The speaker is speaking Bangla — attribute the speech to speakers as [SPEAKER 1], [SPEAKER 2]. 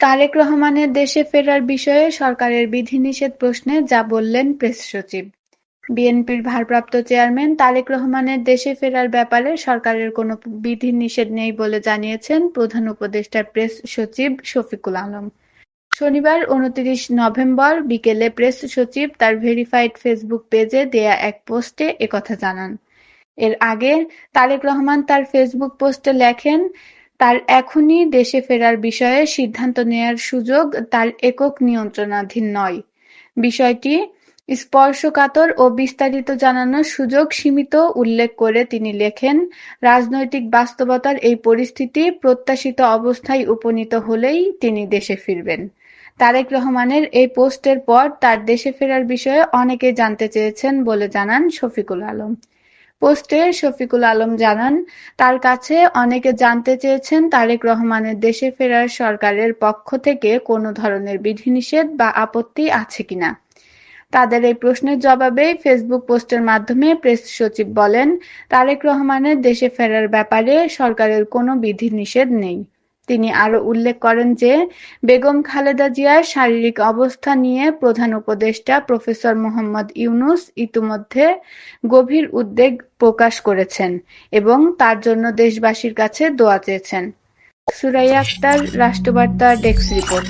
[SPEAKER 1] তারেক রহমানের দেশে ফেরার বিষয়ে সরকারের বিধিনিষেধ প্রশ্নে যা বললেন প্রেস সচিব। বিএনপির ভারপ্রাপ্ত চেয়ারম্যান তারেক রহমানের দেশে ফেরার ব্যাপারে সরকারের কোনো বিধিনিষেধ নেই বলে জানিয়েছেন প্রধান উপদেষ্টার প্রেস সচিব শফিকুল আলম। শনিবার উনত্রিশ নভেম্বর বিকেলে প্রেস সচিব তার ভেরিফাইড ফেসবুক পেজে দেয়া এক পোস্টে একথা জানান। এর আগে তারেক রহমান তার ফেসবুক পোস্টে লেখেন তার এখনই দেশে ফেরার বিষয়ে সিদ্ধান্ত নেয়ার সুযোগ তার একক নিয়ন্ত্রণাধীন নয়। বিষয়টি স্পর্শকাতর ও বিস্তারিত জানানোর সুযোগ সীমিত উল্লেখ করে তিনি লেখেন, রাজনৈতিক বাস্তবতার এই পরিস্থিতি প্রত্যাশিত অবস্থায় উপনীত হলেই তিনি দেশে ফিরবেন। তারেক রহমানের এই পোস্টের পর তার দেশে ফেরার বিষয়ে অনেকে জানতে চেয়েছেন বলে জানান শফিকুল আলম। পোস্টে শফিকুল আলম জানান, তার কাছে অনেকে জানতে চেয়েছেন তারেক রহমানের দেশে ফেরার সরকারের পক্ষ থেকে কোনো ধরনের বিধিনিষেধ বা আপত্তি আছে কিনা। তাদের এই প্রশ্নের জবাবে ফেসবুক পোস্টের মাধ্যমে প্রেস সচিব বলেন, তারেক রহমানের দেশে ফেরার ব্যাপারে সরকারের কোনো বিধিনিষেধ নেই। তিনি আরও উল্লেখ করেন যে, বেগম খালেদা জিয়ার শারীরিক অবস্থা নিয়ে প্রধান উপদেষ্টা প্রফেসর মোহাম্মদ ইউনুস ইতিমধ্যে গভীর উদ্বেগ প্রকাশ করেছেন এবং তার জন্য দেশবাসীর কাছে দোয়া চেয়েছেন। Suraiya Akter, Rashtrabarta desk report